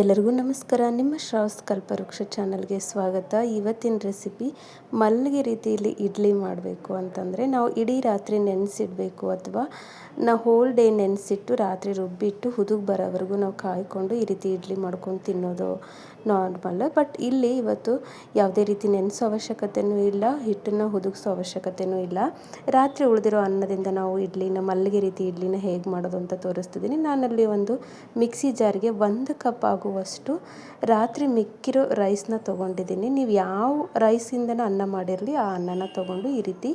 ಎಲ್ಲರಿಗೂ ನಮಸ್ಕಾರ. ನಿಮ್ಮ ಶ್ರಾವ್ಸ್ ಕಲ್ಪವೃಕ್ಷ ಚಾನಲ್ಗೆ ಸ್ವಾಗತ. ಇವತ್ತಿನ ರೆಸಿಪಿ ಮಲ್ಲಿಗೆ ರೀತಿಯಲ್ಲಿ ಇಡ್ಲಿ ಮಾಡಬೇಕು ಅಂತಂದರೆ ನಾವು ಇಡೀ ರಾತ್ರಿ ನೆನೆಸಿಡಬೇಕು ಅಥವಾ ನಾವು ಹೋಲ್ ಡೇ ನೆನೆಸಿಟ್ಟು ರಾತ್ರಿ ರುಬ್ಬಿಟ್ಟು ಹುದುಗ್ ಬರೋವರೆಗೂ ನಾವು ಕಾಯ್ಕೊಂಡು ಈ ರೀತಿ ಇಡ್ಲಿ ಮಾಡ್ಕೊಂಡು ತಿನ್ನೋದು. ನಾರ್ಮಲ್. ಬಟ್ ಇಲ್ಲಿ ಇವತ್ತು ಯಾವುದೇ ರೀತಿ ನೆನೆಸೋ ಅವಶ್ಯಕತೆಯೂ ಇಲ್ಲ, ಹಿಟ್ಟನ್ನು ಹುದುಗಿಸೋ ಅವಶ್ಯಕತೆಯೂ ಇಲ್ಲ. ರಾತ್ರಿ ಉಳಿದಿರೋ ಅನ್ನದಿಂದ ನಾವು ಇಡ್ಲಿನ, ಮಲ್ಲಿಗೆ ರೀತಿ ಇಡ್ಲಿನ ಹೇಗೆ ಮಾಡೋದು ಅಂತ ತೋರಿಸ್ತಿದ್ದೀನಿ. ನಾನಲ್ಲಿ ಒಂದು ಮಿಕ್ಸಿ ಜಾರಿಗೆ ಒಂದು ಕಪ್ ಆಗುವಷ್ಟು ರಾತ್ರಿ ಮಿಕ್ಕಿರೋ ರೈಸ್ನ ತೊಗೊಂಡಿದ್ದೀನಿ. ನೀವು ಯಾವ ರೈಸಿಂದನೂ ಅನ್ನ ಮಾಡಿರಲಿ, ಆ ಅನ್ನನ ತೊಗೊಂಡು ಈ ರೀತಿ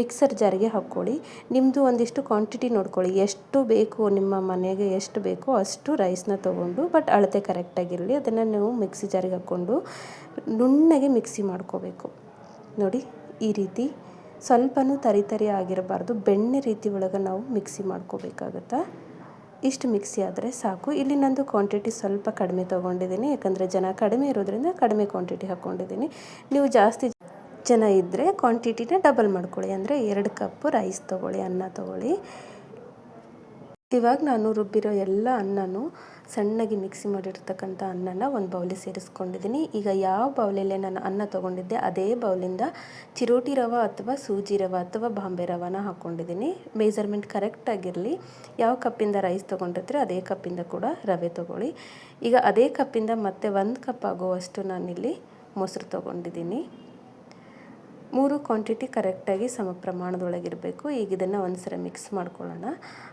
ಮಿಕ್ಸರ್ ಜಾರಿಗೆ ಹಾಕ್ಕೊಳ್ಳಿ. ನಿಮ್ಮದು ಒಂದಿಷ್ಟು ಕ್ವಾಂಟಿಟಿ ನೋಡ್ಕೊಳ್ಳಿ. ಎಷ್ಟು ಬೇಕು, ನಿಮ್ಮ ಮನೆಗೆ ಎಷ್ಟು ಬೇಕೋ ಅಷ್ಟು ರೈಸ್ನ ತೊಗೊಂಡು, ಬಟ್ ಅಳತೆ ಕರೆಕ್ಟಾಗಿರಲಿ. ಅದನ್ನು ನೀವು ಮಿಕ್ಸಿ ಜಾರಿಗೆ ಹಾಕ್ಕೊಂಡು ನುಣ್ಣಗೆ ಮಿಕ್ಸಿ ಮಾಡ್ಕೋಬೇಕು. ನೋಡಿ, ಈ ರೀತಿ ಸ್ವಲ್ಪನೂ ತರಿ ತರಿ ಆಗಿರಬಾರ್ದು. ಬೆಣ್ಣೆ ರೀತಿ ಒಳಗೆ ನಾವು ಮಿಕ್ಸಿ ಮಾಡ್ಕೋಬೇಕಾಗತ್ತೆ? ಇಷ್ಟು ಮಿಕ್ಸಿ ಆದರೆ ಸಾಕು. ಇಲ್ಲಿ ನಂದು ಕ್ವಾಂಟಿಟಿ ಸ್ವಲ್ಪ ಕಡಿಮೆ ತೊಗೊಂಡಿದ್ದೀನಿ. ಯಾಕಂದರೆ ಜನ ಕಡಿಮೆ ಇರೋದ್ರಿಂದ ಕಡಿಮೆ ಕ್ವಾಂಟಿಟಿ ಹಾಕ್ಕೊಂಡಿದ್ದೀನಿ ನೀವು ಜಾಸ್ತಿ ಜನ ಇದ್ದರೆ ಕ್ವಾಂಟಿಟಿನ ಡಬಲ್ ಮಾಡ್ಕೊಳ್ಳಿ. ಅಂದರೆ ಎರಡು ಕಪ್ಪು ರೈಸ್ ತೊಗೊಳ್ಳಿ, ಅನ್ನ ತೊಗೊಳ್ಳಿ. ಇವಾಗ ನಾನು ರುಬ್ಬಿರೋ ಎಲ್ಲ ಅನ್ನನೂ ಸಣ್ಣಗೆ ಮಿಕ್ಸಿ ಮಾಡಿರ್ತಕ್ಕಂಥ ಅನ್ನನ ಒಂದು ಬೌಲಿ ಸೇರಿಸ್ಕೊಂಡಿದ್ದೀನಿ. ಈಗ ಯಾವ ಬೌಲಲ್ಲೇ ನಾನು ಅನ್ನ ತೊಗೊಂಡಿದ್ದೆ ಅದೇ ಬೌಲಿಂದ ಚಿರೋಟಿ ರವೆ ಅಥವಾ ಸೂಜಿ ರವೆ ಅಥವಾ ಬಾಂಬೆ ರವಾನ ಹಾಕ್ಕೊಂಡಿದ್ದೀನಿ ಮೆಜರ್ಮೆಂಟ್ ಕರೆಕ್ಟಾಗಿರಲಿ ಯಾವ ಕಪ್ಪಿಂದ ರೈಸ್ ತೊಗೊಂಡಿರ್ತೀರ ಅದೇ ಕಪ್ಪಿಂದ ಕೂಡ ರವೆ ತೊಗೊಳ್ಳಿ. ಈಗ ಅದೇ ಕಪ್ಪಿಂದ ಮತ್ತೆ ಒಂದು ಕಪ್ ಆಗುವಷ್ಟು ನಾನಿಲ್ಲಿ ಮೊಸರು ತೊಗೊಂಡಿದ್ದೀನಿ. ಮೂರು ಕ್ವಾಂಟಿಟಿ ಕರೆಕ್ಟಾಗಿ ಸಮ ಪ್ರಮಾಣದೊಳಗಿರಬೇಕು. ಈಗ ಇದನ್ನು ಒಂದು ಸಲ ಮಿಕ್ಸ್ ಮಾಡ್ಕೊಳ್ಳೋಣ.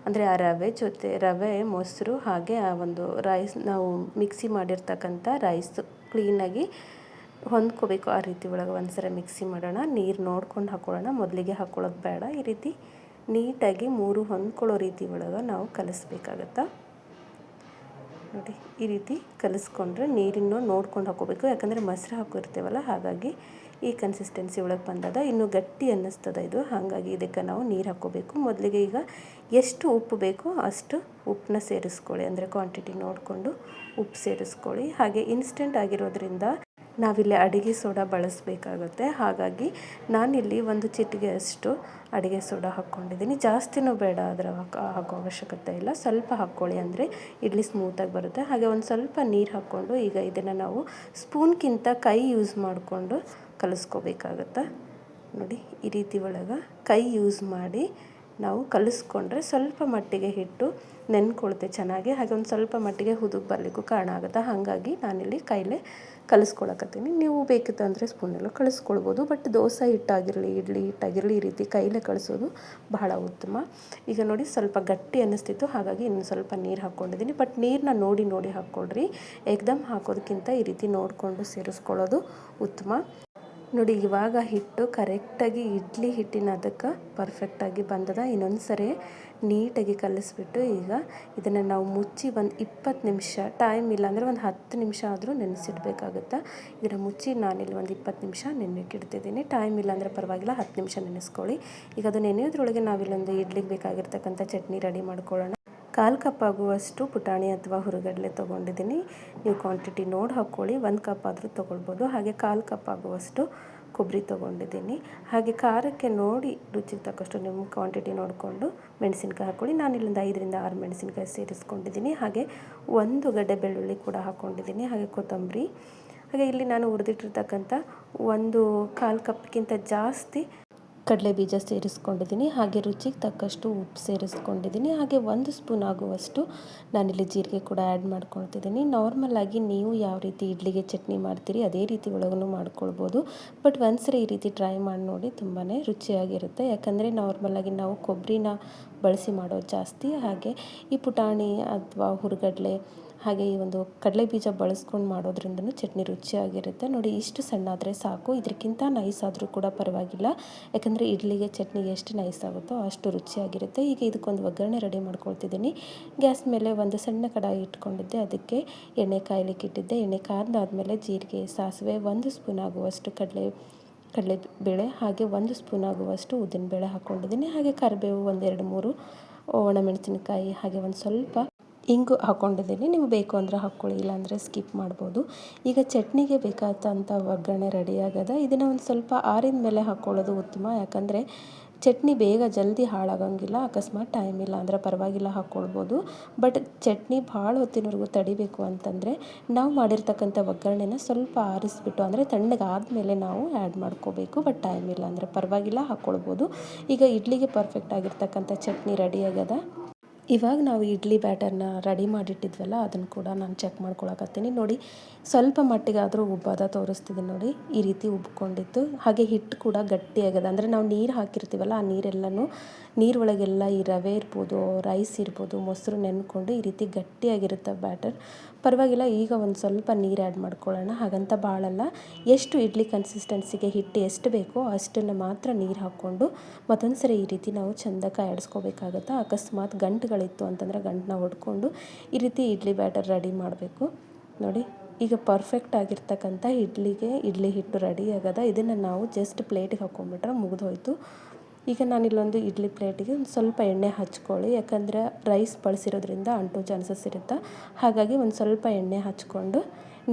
ಅಂದರೆ ಆ ರವೆ ಜೊತೆ, ರವೆ, ಮೊಸರು ಹಾಗೆ ಆ ಒಂದು ರೈಸ್ ನಾವು ಮಿಕ್ಸಿ ಮಾಡಿರ್ತಕ್ಕಂಥ ರೈಸ್ ಕ್ಲೀನಾಗಿ ಹೊಂದ್ಕೋಬೇಕು. ಆ ರೀತಿ ಒಳಗೆ ಒಂದು ಸಲ ಮಿಕ್ಸಿ ಮಾಡೋಣ. ನೀರು ನೋಡ್ಕೊಂಡು ಹಾಕ್ಕೊಳ್ಳೋಣ ಮೊದಲಿಗೆ ಹಾಕ್ಕೊಳ್ಳೋದು ಬೇಡ. ಈ ರೀತಿ ನೀಟಾಗಿ ಮೂರು ಹೊಂದ್ಕೊಳ್ಳೋ ರೀತಿ ಒಳಗೆ ನಾವು ಕಲಿಸ್ಬೇಕಾಗತ್ತಾ? ನೋಡಿ, ಈ ರೀತಿ ಕಲಿಸ್ಕೊಂಡ್ರೆ ನೀರಿನ ನೋಡ್ಕೊಂಡು ಹಾಕೋಬೇಕು. ಯಾಕಂದರೆ ಮೊಸರು ಹಾಕಿರ್ತೀವಲ್ಲ, ಹಾಗಾಗಿ ಈ ಕನ್ಸಿಸ್ಟೆನ್ಸಿ ಒಳಗೆ ಬಂದದ ಇನ್ನು ಗಟ್ಟಿ ಅನ್ನಿಸ್ತದ ಇದು. ಹಾಗಾಗಿ ಇದಕ್ಕೆ ನಾವು ನೀರು ಹಾಕೋಬೇಕು. ಮೊದಲಿಗೆ ಈಗ ಎಷ್ಟು ಉಪ್ಪು ಬೇಕೋ ಅಷ್ಟು ಉಪ್ಪನ್ನ ಸೇರಿಸ್ಕೊಳ್ಳಿ. ಅಂದರೆ ಕ್ವಾಂಟಿಟಿ ನೋಡಿಕೊಂಡು ಉಪ್ಪು ಸೇರಿಸ್ಕೊಳ್ಳಿ. ಹಾಗೆ ಇನ್ಸ್ಟೆಂಟ್ ಆಗಿರೋದ್ರಿಂದ ನಾವಿಲ್ಲಿ ಅಡುಗೆ ಸೋಡಾ ಬಳಸಬೇಕಾಗುತ್ತೆ. ಹಾಗಾಗಿ ನಾನಿಲ್ಲಿ ಒಂದು ಚಿಟಿಗೆ ಅಷ್ಟು ಅಡುಗೆ ಸೋಡಾ ಹಾಕ್ಕೊಂಡಿದ್ದೀನಿ. ಜಾಸ್ತಿನೂ ಬೇಡ, ಅದರ ಹಾಕೋ ಅವಶ್ಯಕತೆ ಇಲ್ಲ. ಸ್ವಲ್ಪ ಹಾಕ್ಕೊಳ್ಳಿ ಅಂದರೆ ಇಡ್ಲಿ ಸ್ಮೂತಾಗಿ ಬರುತ್ತೆ. ಹಾಗೆ ಒಂದು ಸ್ವಲ್ಪ ನೀರು ಹಾಕ್ಕೊಂಡು ಈಗ ಇದನ್ನು ನಾವು ಸ್ಪೂನ್ಗಿಂತ ಕೈ ಯೂಸ್ ಮಾಡಿಕೊಂಡು ಕಲಿಸ್ಕೋಬೇಕಾಗತ್ತೆ. ನೋಡಿ, ಈ ರೀತಿ ಒಳಗೆ ಕೈ ಯೂಸ್ ಮಾಡಿ ನಾವು ಕಲಿಸ್ಕೊಂಡ್ರೆ ಸ್ವಲ್ಪ ಮಟ್ಟಿಗೆ ಹಿಟ್ಟು ನೆನ್ಕೊಳುತ್ತೆ ಚೆನ್ನಾಗಿ. ಹಾಗೆ ಒಂದು ಸ್ವಲ್ಪ ಮಟ್ಟಿಗೆ ಹುದುಗ್ ಬರಲಿಕ್ಕೂ ಕಾರಣ ಆಗುತ್ತೆ. ಹಾಗಾಗಿ ನಾನಿಲ್ಲಿ ಕೈಲೇ ಕಲಿಸ್ಕೊಳಕತ್ತೀನಿ. ನೀವು ಬೇಕಿತ್ತು ಅಂದರೆ ಸ್ಪೂನೆಲ್ಲ ಕಳಿಸ್ಕೊಳ್ಬೋದು ಬಟ್ ದೋಸೆ ಹಿಟ್ಟಾಗಿರಲಿ, ಇಡ್ಲಿ ಹಿಟ್ಟಾಗಿರಲಿ ಈ ರೀತಿ ಕೈಲೇ ಕಳಿಸೋದು ಬಹಳ ಉತ್ತಮ. ಈಗ ನೋಡಿ ಸ್ವಲ್ಪ ಗಟ್ಟಿ ಅನ್ನಿಸ್ತಿತ್ತು. ಹಾಗಾಗಿ ಇನ್ನು ಸ್ವಲ್ಪ ನೀರು ಹಾಕ್ಕೊಂಡಿದ್ದೀನಿ. ಬಟ್ ನೀರನ್ನ ನೋಡಿ ನೋಡಿ ಹಾಕ್ಕೊಳ್ರಿ. ಏಕ್ದಮ್ ಹಾಕೋದಕ್ಕಿಂತ ಈ ರೀತಿ ನೋಡಿಕೊಂಡು ಸೇರಿಸ್ಕೊಳ್ಳೋದು ಉತ್ತಮ. ನೋಡಿ ಇವಾಗ ಹಿಟ್ಟು ಕರೆಕ್ಟಾಗಿ ಇಡ್ಲಿ ಹಿಟ್ಟಿನ ಅದಕ್ಕೆ ಪರ್ಫೆಕ್ಟಾಗಿ ಬಂದದ. ಇನ್ನೊಂದು ಸರಿ ನೀಟಾಗಿ ಕಲಿಸ್ಬಿಟ್ಟು ಈಗ ಇದನ್ನು ನಾವು ಮುಚ್ಚಿ ಒಂದು ಇಪ್ಪತ್ತು ನಿಮಿಷ ಟೈಮ್ ಇಲ್ಲಾಂದರೆ ಒಂದು ಹತ್ತು ನಿಮಿಷ ಆದರೂ ನೆನೆಸಿಡ್ಬೇಕಾಗುತ್ತೆ? ಇದನ್ನು ಮುಚ್ಚಿ ನಾನಿಲ್ಲಿ ಒಂದು ಇಪ್ಪತ್ತು ನಿಮಿಷ ನೆನೆಕ್ಕಿಡ್ತಿದ್ದೀನಿ ಟೈಮ್ ಇಲ್ಲಾಂದರೆ ಪರವಾಗಿಲ್ಲ, ಹತ್ತು ನಿಮಿಷ ನೆನೆಸ್ಕೊಳ್ಳಿ. ಈಗ ಅದು ನೆನೆಯೋದ್ರೊಳಗೆ ನಾವಿಲ್ಲೊಂದು ಇಡ್ಲಿಗೆ ಬೇಕಾಗಿರ್ತಕ್ಕಂಥ ಚಟ್ನಿ ರೆಡಿ ಮಾಡ್ಕೊಳ್ಳೋಣ. ಕಾಲು ಕಪ್ ಆಗುವಷ್ಟು ಪುಟಾಣಿ ಅಥವಾ ಹುರುಗಡಲೆ ತೊಗೊಂಡಿದ್ದೀನಿ. ನೀವು ಕ್ವಾಂಟಿಟಿ ನೋಡಿ ಹಾಕ್ಕೊಳ್ಳಿ, ಒಂದು ಕಪ್ ಆದರೂ ತೊಗೊಳ್ಬೋದು. ಹಾಗೆ ಕಾಲು ಕಪ್ ಆಗುವಷ್ಟು ಕೊಬ್ಬರಿ ತೊಗೊಂಡಿದ್ದೀನಿ. ಹಾಗೆ ಖಾರಕ್ಕೆ ನೋಡಿ ರುಚಿಗೆ ತಕ್ಕಷ್ಟು ನಿಮ್ಮ ಕ್ವಾಂಟಿಟಿ ನೋಡಿಕೊಂಡು ಮೆಣಸಿನ್ಕಾಯಿ ಹಾಕ್ಕೊಳ್ಳಿ ನಾನು ಇಲ್ಲಿಂದ ಐದರಿಂದ ಆರು ಮೆಣಸಿನ್ಕಾಯಿ ಸೇರಿಸ್ಕೊಂಡಿದ್ದೀನಿ. ಹಾಗೆ ಒಂದು ಗಡ್ಡೆ ಬೆಳ್ಳುಳ್ಳಿ ಕೂಡ ಹಾಕ್ಕೊಂಡಿದ್ದೀನಿ ಹಾಗೆ ಕೊತ್ತಂಬರಿ. ಹಾಗೆ ಇಲ್ಲಿ ನಾನು ಹುರಿದಿಟ್ಟಿರ್ತಕ್ಕಂಥ ಒಂದು ಕಾಲು ಕಪ್ಗಿಂತ ಜಾಸ್ತಿ ಕಡಲೆ ಬೀಜ ಸೇರಿಸ್ಕೊಂಡಿದ್ದೀನಿ, ಹಾಗೆ ರುಚಿಗೆ ತಕ್ಕಷ್ಟು ಉಪ್ಪು ಸೇರಿಸ್ಕೊಂಡಿದ್ದೀನಿ, ಹಾಗೆ ಒಂದು ಸ್ಪೂನ್ ಆಗುವಷ್ಟು ನಾನಿಲ್ಲಿ ಜೀರಿಗೆ ಕೂಡ ಆ್ಯಡ್ ಮಾಡ್ಕೊಳ್ತಿದ್ದೀನಿ. ನಾರ್ಮಲಾಗಿ ನೀವು ಯಾವ ರೀತಿ ಇಡ್ಲಿಗೆ ಚಟ್ನಿ ಮಾಡ್ತೀರಿ ಅದೇ ರೀತಿ ಒಳಗೂ ಮಾಡ್ಕೊಳ್ಬೋದು ಬಟ್ ಒಂದ್ಸರಿ ಈ ರೀತಿ ಟ್ರೈ ಮಾಡಿ ನೋಡಿ ತುಂಬಾ ರುಚಿಯಾಗಿರುತ್ತೆ. ಯಾಕಂದರೆ ನಾರ್ಮಲಾಗಿ ನಾವು ಕೊಬ್ಬರಿನ ಬಳಸಿ ಮಾಡೋದು ಜಾಸ್ತಿ, ಹಾಗೆ ಈ ಪುಟಾಣಿ ಅಥವಾ ಹುರುಗಡ್ಲೆ ಹಾಗೆ ಈ ಒಂದು ಕಡಲೆ ಬೀಜ ಬಳಸ್ಕೊಂಡು ಮಾಡೋದ್ರಿಂದನೂ ಚಟ್ನಿ ರುಚಿಯಾಗಿರುತ್ತೆ. ನೋಡಿ, ಇಷ್ಟು ಸಣ್ಣ ಆದರೆ ಸಾಕು. ಇದಕ್ಕಿಂತ ನೈಸ್ ಆದರೂ ಕೂಡ ಪರವಾಗಿಲ್ಲ. ಯಾಕಂದರೆ ಇಡ್ಲಿಗೆ ಚಟ್ನಿ ಎಷ್ಟು ನೈಸ್ ಆಗುತ್ತೋ ಅಷ್ಟು ರುಚಿಯಾಗಿರುತ್ತೆ. ಈಗ ಇದಕ್ಕೊಂದು ಒಗ್ಗರಣೆ ರೆಡಿ ಮಾಡ್ಕೊಳ್ತಿದ್ದೀನಿ. ಗ್ಯಾಸ್ ಮೇಲೆ ಒಂದು ಸಣ್ಣ ಕಡಾಯಿ ಇಟ್ಕೊಂಡಿದ್ದೆ. ಅದಕ್ಕೆ ಎಣ್ಣೆ ಕಾಯ್ಲಿಕ್ಕೆ ಇಟ್ಟಿದ್ದೆ. ಎಣ್ಣೆ ಕಾದಾದ್ಮೇಲೆ ಜೀರಿಗೆ, ಸಾಸಿವೆ, ಒಂದು ಸ್ಪೂನ್ ಆಗುವಷ್ಟು ಕಡಲೆ ಕಡಲೆ ಬೇಳೆ, ಹಾಗೆ ಒಂದು ಸ್ಪೂನ್ ಆಗುವಷ್ಟು ಉದ್ದಿನಬೇಳೆ ಹಾಕ್ಕೊಂಡಿದ್ದೀನಿ. ಹಾಗೆ ಕರಿಬೇವು ಒಂದೆರಡು ಮೂರು ಒಣಮೆಣಸಿನಕಾಯಿ ಹಾಗೆ ಒಂದು ಸ್ವಲ್ಪ ಇಂಗು ಹಾಕ್ಕೊಂಡಿದ್ದೀನಿ ನೀವು ಬೇಕು ಅಂದರೆ ಹಾಕ್ಕೊಳ್ಳಿ ಇಲ್ಲಾಂದರೆ ಸ್ಕಿಪ್ ಮಾಡ್ಬೋದು. ಈಗ ಚಟ್ನಿಗೆ ಬೇಕಾದಂಥ ಒಗ್ಗರಣೆ ರೆಡಿ ಆಗದ. ಇದನ್ನು ಒಂದು ಸ್ವಲ್ಪ ಆರಿದ ಮೇಲೆ ಹಾಕ್ಕೊಳ್ಳೋದು ಉತ್ತಮ. ಯಾಕಂದರೆ ಚಟ್ನಿ ಬೇಗ ಜಲ್ದಿ ಹಾಳಾಗಂಗಿಲ್ಲ. ಅಕಸ್ಮಾತ್ ಟೈಮ್ ಇಲ್ಲ ಅಂದರೆ ಪರವಾಗಿಲ್ಲ ಹಾಕ್ಕೊಳ್ಬೋದು ಬಟ್ ಚಟ್ನಿ ಭಾಳ ಹೊತ್ತಿನವರೆಗೂ ತಡಿಬೇಕು ಅಂತಂದರೆ ನಾವು ಮಾಡಿರ್ತಕ್ಕಂಥ ಒಗ್ಗರಣೆನ ಸ್ವಲ್ಪ ಆರಿಸ್ಬಿಟ್ಟು ಅಂದರೆ ತಣ್ಣಗಾದಮೇಲೆ ನಾವು ಆ್ಯಡ್ ಮಾಡ್ಕೋಬೇಕು. ಬಟ್ ಟೈಮ್ ಇಲ್ಲ ಅಂದರೆ ಪರವಾಗಿಲ್ಲ ಹಾಕ್ಕೊಳ್ಬೋದು ಈಗ ಇಡ್ಲಿಗೆ ಪರ್ಫೆಕ್ಟ್ ಆಗಿರ್ತಕ್ಕಂಥ ಚಟ್ನಿ ರೆಡಿ ಆಗ್ಯದ ಇವಾಗ ನಾವು ಇಡ್ಲಿ ಬ್ಯಾಟರ್ನ ರೆಡಿ ಮಾಡಿಟ್ಟಿದ್ವಲ್ಲ, ಅದನ್ನು ಕೂಡ ನಾನು ಚೆಕ್ ಮಾಡ್ಕೊಳಕತ್ತೀನಿ. ನೋಡಿ, ಸ್ವಲ್ಪ ಮಟ್ಟಿಗಾದರೂ ಉಬ್ಬಾದ ತೋರಿಸ್ತಿದ್ದೀನಿ ನೋಡಿ, ಈ ರೀತಿ ಉಬ್ಕೊಂಡಿತ್ತು ಹಾಗೆ ಹಿಟ್ಟು ಕೂಡ ಗಟ್ಟಿಯಾಗದ. ಅಂದರೆ ನಾವು ನೀರು ಹಾಕಿರ್ತೀವಲ್ಲ, ಆ ನೀರೆಲ್ಲನೂ ನೀರೊಳಗೆಲ್ಲ ಈ ರವೆ ಇರ್ಬೋದು ರೈಸ್ ಇರ್ಬೋದು, ಮೊಸರು ನೆನ್ಕೊಂಡು ಈ ರೀತಿ ಗಟ್ಟಿಯಾಗಿರುತ್ತೆ ಬ್ಯಾಟರ್. ಪರವಾಗಿಲ್ಲ, ಈಗ ಒಂದು ಸ್ವಲ್ಪ ನೀರು ಆ್ಯಡ್ ಮಾಡ್ಕೊಳ್ಳೋಣ. ಹಾಗಂತ ಭಾಳಲ್ಲ ಎಷ್ಟು ಇಡ್ಲಿ ಕನ್ಸಿಸ್ಟೆನ್ಸಿಗೆ ಹಿಟ್ಟು ಎಷ್ಟು ಬೇಕೋ ಅಷ್ಟನ್ನು ಮಾತ್ರ ನೀರು ಹಾಕ್ಕೊಂಡು ಮತ್ತೊಂದು ಸರಿ ಈ ರೀತಿ ನಾವು ಚೆಂದ ಆಡಿಸ್ಕೋಬೇಕಾಗತ್ತೆ ಅಕಸ್ಮಾತ್ ಗಂಟುಗಳಿತ್ತು ಅಂತಂದರೆ ಗಂಟನ್ನ ಹೊಡ್ಕೊಂಡು ಈ ರೀತಿ ಇಡ್ಲಿ ಬ್ಯಾಟರ್ ರೆಡಿ ಮಾಡಬೇಕು. ನೋಡಿ, ಈಗ ಪರ್ಫೆಕ್ಟ್ ಆಗಿರ್ತಕ್ಕಂಥ ಇಡ್ಲಿಗೆ ಇಡ್ಲಿ ಹಿಟ್ಟು ರೆಡಿ ಆಗದ. ಇದನ್ನು ನಾವು ಜಸ್ಟ್ ಪ್ಲೇಟಿಗೆ ಹಾಕೊಂಡ್ಬಿಟ್ರೆ ಮುಗಿದೋಯ್ತು. ಈಗ ಈಗ ನಾನಿಲ್ಲೊಂದು ಇಡ್ಲಿ ಪ್ಲೇಟಿಗೆ ಒಂದು ಸ್ವಲ್ಪ ಎಣ್ಣೆ ಹಚ್ಕೊಳ್ಳಿ. ಯಾಕಂದರೆ ರೈಸ್ ಬಳಸಿರೋದ್ರಿಂದ ಅಂಟು ಚಾನ್ಸಸ್ ಇರುತ್ತೆ. ಹಾಗಾಗಿ ಒಂದು ಸ್ವಲ್ಪ ಎಣ್ಣೆ ಹಚ್ಕೊಂಡು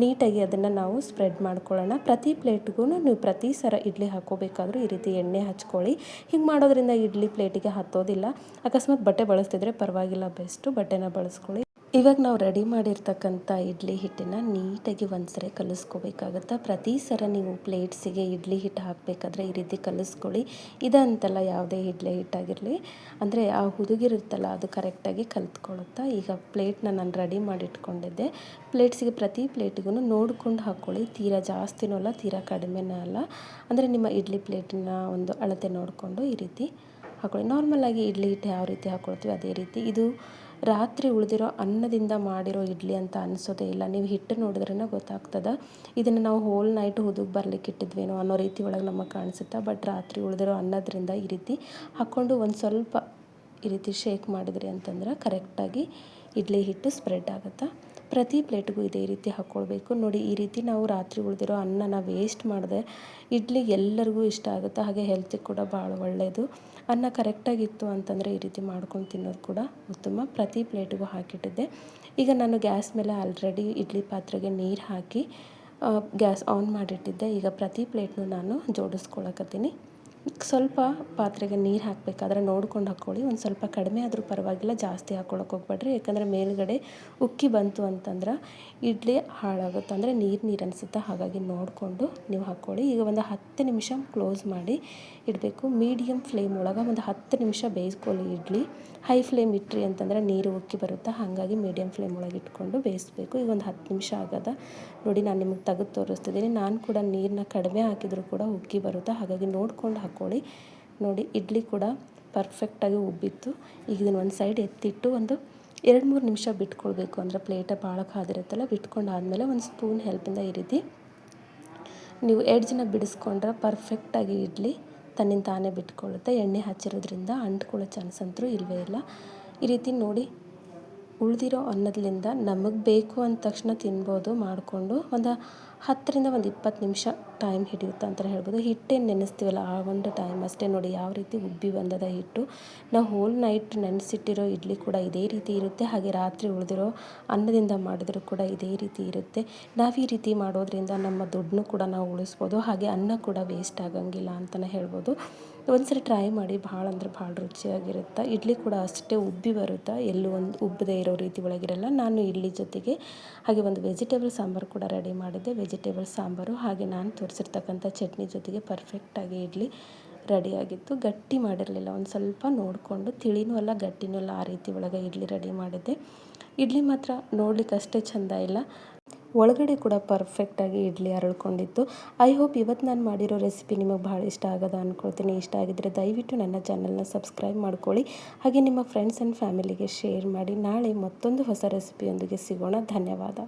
ನೀಟಾಗಿ ಅದನ್ನು ನಾವು ಸ್ಪ್ರೆಡ್ ಮಾಡ್ಕೊಳ್ಳೋಣ. ಪ್ರತಿ ಪ್ಲೇಟ್ಗೂ ನೀವು ಪ್ರತಿ ಸರ ಇಡ್ಲಿ ಹಾಕೋಬೇಕಾದ್ರೂ ಈ ರೀತಿ ಎಣ್ಣೆ ಹಚ್ಕೊಳ್ಳಿ. ಹಿಂಗೆ ಮಾಡೋದ್ರಿಂದ ಇಡ್ಲಿ ಪ್ಲೇಟಿಗೆ ಹತ್ತೋದಿಲ್ಲ. ಅಕಸ್ಮಾತ್ ಬಟ್ಟೆ ಬಳಸ್ತಿದ್ರೆ ಪರವಾಗಿಲ್ಲ. ಬೆಸ್ಟು ಬಟ್ಟೆನ ಬಳಸ್ಕೊಳ್ಳಿ. ಇವಾಗ ನಾವು ರೆಡಿ ಮಾಡಿರ್ತಕ್ಕಂಥ ಇಡ್ಲಿ ಹಿಟ್ಟನ್ನು ನೀಟಾಗಿ ಒಂದು ಸರಿ ಕಲಿಸ್ಕೋಬೇಕಾಗತ್ತೆ? ಪ್ರತಿ ಸರ ನೀವು ಪ್ಲೇಟ್ಸಿಗೆ ಇಡ್ಲಿ ಹಿಟ್ಟು ಹಾಕಬೇಕಾದ್ರೆ ಈ ರೀತಿ ಕಲಿಸ್ಕೊಳ್ಳಿ. ಇದಂತಲ್ಲ ಯಾವುದೇ ಇಡ್ಲಿ ಹಿಟ್ಟಾಗಿರಲಿ. ಅಂದರೆ ಆ ಹುದುಗಿರುತ್ತಲ್ಲ ಅದು ಕರೆಕ್ಟಾಗಿ ಕಲಿತ್ಕೊಳ್ಳುತ್ತಾ? ಈಗ ಪ್ಲೇಟ್ನ ನಾನು ರೆಡಿ ಮಾಡಿಟ್ಕೊಂಡಿದ್ದೆ. ಪ್ಲೇಟ್ಸಿಗೆ ಪ್ರತಿ ಪ್ಲೇಟಿಗೂ ನೋಡ್ಕೊಂಡು ಹಾಕ್ಕೊಳ್ಳಿ. ತೀರಾ ಜಾಸ್ತಿನೂ ಅಲ್ಲ, ತೀರಾ ಕಡಿಮೆನೂ ಅಲ್ಲ. ಅಂದರೆ ನಿಮ್ಮ ಇಡ್ಲಿ ಪ್ಲೇಟಿನ ಒಂದು ಅಳತೆ ನೋಡಿಕೊಂಡು ಈ ರೀತಿ ಹಾಕ್ಕೊಳ್ಳಿ. ನಾರ್ಮಲಾಗಿ ಇಡ್ಲಿ ಹಿಟ್ಟು ಯಾವ ರೀತಿ ಹಾಕ್ಕೊಳ್ತೀವಿ ಅದೇ ರೀತಿ. ಇದು ರಾತ್ರಿ ಉಳಿದಿರೋ ಅನ್ನದಿಂದ ಮಾಡಿರೋ ಇಡ್ಲಿ ಅಂತ ಅನಿಸೋದೇ ಇಲ್ಲ. ನೀವು ಹಿಟ್ಟು ನೋಡಿದ್ರೇ ಗೊತ್ತಾಗ್ತದೆ. ಇದನ್ನು ನಾವು ಹೋಲ್ ನೈಟ್ ಹುದುಗ್ ಬರ್ಲಿಕ್ಕೆ ಇಟ್ಟಿದ್ವೇನೋ ಅನ್ನೋ ರೀತಿ ಒಳಗೆ ನಮಗೆ ಕಾಣಿಸುತ್ತೆ ಬಟ್ ರಾತ್ರಿ ಉಳಿದಿರೋ ಅನ್ನದ್ರಿಂದ ಈ ರೀತಿ ಹಾಕ್ಕೊಂಡು ಒಂದು ಸ್ವಲ್ಪ ಈ ರೀತಿ ಶೇಕ್ ಮಾಡಿದ್ರಿ ಅಂತಂದ್ರೆ ಕರೆಕ್ಟಾಗಿ ಇಡ್ಲಿ ಹಿಟ್ಟು ಸ್ಪ್ರೆಡ್ ಆಗುತ್ತೆ? ಪ್ರತಿ ಪ್ಲೇಟ್ಗೂ ಇದೇ ರೀತಿ ಹಾಕ್ಕೊಳ್ಬೇಕು. ನೋಡಿ, ಈ ರೀತಿ ನಾವು ರಾತ್ರಿ ಉಳಿದಿರೋ ಅನ್ನನ ವೇಸ್ಟ್ ಮಾಡಿದೆ ಇಡ್ಲಿ ಎಲ್ಲರಿಗೂ ಇಷ್ಟ ಆಗುತ್ತೆ. ಹಾಗೆ ಹೆಲ್ತಿಗೆ ಕೂಡ ಭಾಳ ಒಳ್ಳೆಯದು ಅನ್ನ ಕರೆಕ್ಟಾಗಿತ್ತು ಅಂತಂದರೆ ಈ ರೀತಿ ಮಾಡ್ಕೊಂಡು ತಿನ್ನೋದು ಕೂಡ ಉತ್ತಮ. ಪ್ರತಿ ಪ್ಲೇಟಿಗೂ ಹಾಕಿಟ್ಟಿದ್ದೆ. ಈಗ ನಾನು ಗ್ಯಾಸ್ ಮೇಲೆ ಆಲ್ರೆಡಿ ಇಡ್ಲಿ ಪಾತ್ರೆಗೆ ನೀರು ಹಾಕಿ ಗ್ಯಾಸ್ ಆನ್ ಮಾಡಿಟ್ಟಿದ್ದೆ. ಈಗ ಪ್ರತಿ ಪ್ಲೇಟ್ನು ನಾನು ಜೋಡಿಸ್ಕೊಳಕತ್ತೀನಿ. ಸ್ವಲ್ಪ ಪಾತ್ರೆಗೆ ನೀರು ಹಾಕಬೇಕಾದ್ರೆ ನೋಡ್ಕೊಂಡು ಹಾಕ್ಕೊಳ್ಳಿ ಒಂದು ಸ್ವಲ್ಪ ಕಡಿಮೆ ಆದರೂ ಪರವಾಗಿಲ್ಲ, ಜಾಸ್ತಿ ಹಾಕ್ಕೊಳಕ್ಕೆ ಹೋಗ್ಬೇಡ್ರಿ. ಯಾಕಂದರೆ ಮೇಲುಗಡೆ ಉಕ್ಕಿ ಬಂತು ಅಂತಂದ್ರೆ ಇಡ್ಲಿ ಹಾಳಾಗುತ್ತೆ. ಅಂದರೆ ನೀರು ನೀರು ಅನಿಸುತ್ತೆ. ಹಾಗಾಗಿ ನೋಡಿಕೊಂಡು ನೀವು ಹಾಕ್ಕೊಳ್ಳಿ ಈಗ ಒಂದು ಹತ್ತು ನಿಮಿಷ ಕ್ಲೋಸ್ ಮಾಡಿ ಇಡಬೇಕು. ಮೀಡಿಯಮ್ ಫ್ಲೇಮ್ ಒಳಗೆ ಒಂದು ಹತ್ತು ನಿಮಿಷ ಬೇಯಿಸ್ಕೊಳ್ಳಿ ಇಡ್ಲಿ. ಹೈ ಫ್ಲೇಮ್ ಇಟ್ರಿ ಅಂತಂದರೆ ನೀರು ಉಕ್ಕಿ ಬರುತ್ತೆ. ಹಾಗಾಗಿ ಮೀಡಿಯಮ್ ಫ್ಲೇಮ್ ಒಳಗೆ ಇಟ್ಕೊಂಡು ಬೇಯಿಸ್ಬೇಕು. ಈಗ ಒಂದು ಹತ್ತು ನಿಮಿಷ ಆಗದ. ನೋಡಿ, ನಾನು ನಿಮಗೆ ತೆಗೆದು ತೋರಿಸ್ತಿದ್ದೀನಿ ನಾನು ಕೂಡ ನೀರನ್ನ ಕಡಿಮೆ ಹಾಕಿದರೂ ಕೂಡ ಉಕ್ಕಿ ಬರುತ್ತೆ. ಹಾಗಾಗಿ ನೋಡ್ಕೊಂಡು ಹಾಕ್ಕೊಳ್ಳಿ ನೋಡಿ, ಇಡ್ಲಿ ಕೂಡ ಪರ್ಫೆಕ್ಟಾಗಿ ಉಬ್ಬಿತ್ತು. ಈಗ ಇದನ್ನು ಒಂದು ಸೈಡ್ ಎತ್ತಿಟ್ಟು ಒಂದು ಎರಡು ಮೂರು ನಿಮಿಷ ಬಿಟ್ಕೊಳ್ಬೇಕು. ಅಂದರೆ ಪ್ಲೇಟ ಭಾಳ ಕಾದಿರುತ್ತಲ್ಲ ಬಿಟ್ಕೊಂಡಾದಮೇಲೆ ಒಂದು ಸ್ಪೂನ್ ಹೆಲ್ಪಿಂದ ಈ ರೀತಿ ನೀವು ಎಡ್ಜನ್ನ ಬಿಡಿಸ್ಕೊಂಡ್ರೆ ಪರ್ಫೆಕ್ಟಾಗಿ ಇಡ್ಲಿ ತನ್ನಿಂದ ತಾನೇ ಬಿಟ್ಕೊಳ್ಳುತ್ತೆ. ಎಣ್ಣೆ ಹಚ್ಚಿರೋದ್ರಿಂದ ಅಂಟ್ಕೊಳ್ಳೋ ಚಾನ್ಸ್ ಅಂತೂ ಇಲ್ಲವೇ ಇಲ್ಲ. ಈ ರೀತಿ ನೋಡಿ ಉಳಿದಿರೋ ಅನ್ನದಿಂದ ನಮಗೆ ಬೇಕು ಅಂದ ತಕ್ಷಣ ತಿನ್ಬೋದು ಮಾಡಿಕೊಂಡು ಒಂದು ಹತ್ತರಿಂದ ಒಂದು ಇಪ್ಪತ್ತು ನಿಮಿಷ ಟೈಮ್ ಹಿಡಿಯುತ್ತೆ ಅಂತ ಹೇಳ್ಬೋದು. ಹಿಟ್ಟೇನು ನೆನೆಸ್ತೀವಲ್ಲ, ಆ ಒಂದು ಟೈಮ್ ಅಷ್ಟೇ ನೋಡಿ ಯಾವ ರೀತಿ ಉಬ್ಬಿ ಬಂದದ ಹಿಟ್ಟು. ನಾವು ಹೋಲ್ ನೈಟ್ ನೆನೆಸಿಟ್ಟಿರೋ ಇಡ್ಲಿ ಕೂಡ ಇದೇ ರೀತಿ ಇರುತ್ತೆ. ಹಾಗೆ ರಾತ್ರಿ ಉಳಿದಿರೋ ಅನ್ನದಿಂದ ಮಾಡಿದರೂ ಕೂಡ ಇದೇ ರೀತಿ ಇರುತ್ತೆ. ನಾವು ಈ ರೀತಿ ಮಾಡೋದ್ರಿಂದ ನಮ್ಮ ದುಡ್ಡನ್ನು ಕೂಡ ನಾವು ಉಳಿಸ್ಬೋದು. ಹಾಗೆ ಅನ್ನ ಕೂಡ ವೇಸ್ಟ್ ಆಗಂಗಿಲ್ಲ ಅಂತಲೇ ಹೇಳ್ಬೋದು. ಒಂದ್ಸರಿ ಟ್ರೈ ಮಾಡಿ ಭಾಳ ಅಂದ್ರೆ ಭಾಳ ರುಚಿಯಾಗಿರುತ್ತೆ. ಇಡ್ಲಿ ಕೂಡ ಅಷ್ಟೇ ಉಬ್ಬಿ ಬರುತ್ತೆ. ಎಲ್ಲೂ ಒಂದು ಉಬ್ಬದೇ ಇರೋ ರೀತಿ ಒಳಗಿರಲ್ಲ. ನಾನು ಇಡ್ಲಿ ಜೊತೆಗೆ ಹಾಗೆ ಒಂದು ವೆಜಿಟೇಬಲ್ ಸಾಂಬಾರು ಕೂಡ ರೆಡಿ ಮಾಡಿದ್ದೆ. ವೆಜಿಟೇಬಲ್ ಸಾಂಬಾರು ಹಾಗೆ ನಾನು ತೋರಿಸಿರ್ತಕ್ಕಂಥ ಚಟ್ನಿ ಜೊತೆಗೆ ಪರ್ಫೆಕ್ಟಾಗಿ ಇಡ್ಲಿ ರೆಡಿಯಾಗಿತ್ತು ಗಟ್ಟಿ ಮಾಡಿರಲಿಲ್ಲ. ಒಂದು ಸ್ವಲ್ಪ ನೋಡಿಕೊಂಡು ತಿಳಿನೂ ಅಲ್ಲ, ಗಟ್ಟಿನೂ ಅಲ್ಲ ಆ ರೀತಿ ಒಳಗೆ ಇಡ್ಲಿ ರೆಡಿ ಮಾಡಿದ್ದೆ. ಇಡ್ಲಿ ಮಾತ್ರ ನೋಡ್ಲಿಕ್ಕೆ ಅಷ್ಟೇ ಚೆಂದ ಇಲ್ಲ. ಒಳಗಡೆ ಕೂಡ ಪರ್ಫೆಕ್ಟಾಗಿ ಇಡ್ಲಿ ಅರಳ್ಕೊಂಡಿತ್ತು. ಐ ಹೋಪ್ ಇವತ್ತು ನಾನು ಮಾಡಿರೋ ರೆಸಿಪಿ ನಿಮಗೆ ಭಾಳ ಇಷ್ಟ ಆಗದ ಅಂದ್ಕೊಳ್ತೀನಿ ಇಷ್ಟ ಆಗಿದ್ದರೆ ದಯವಿಟ್ಟು ನನ್ನ ಚಾನಲ್ನ ಸಬ್ಸ್ಕ್ರೈಬ್ ಮಾಡ್ಕೊಳ್ಳಿ. ಹಾಗೆ ನಿಮ್ಮ ಫ್ರೆಂಡ್ಸ್ ಆ್ಯಂಡ್ ಫ್ಯಾಮಿಲಿಗೆ ಶೇರ್ ಮಾಡಿ. ನಾಳೆ ಮತ್ತೊಂದು ಹೊಸ ರೆಸಿಪಿಯೊಂದಿಗೆ ಸಿಗೋಣ. ಧನ್ಯವಾದ.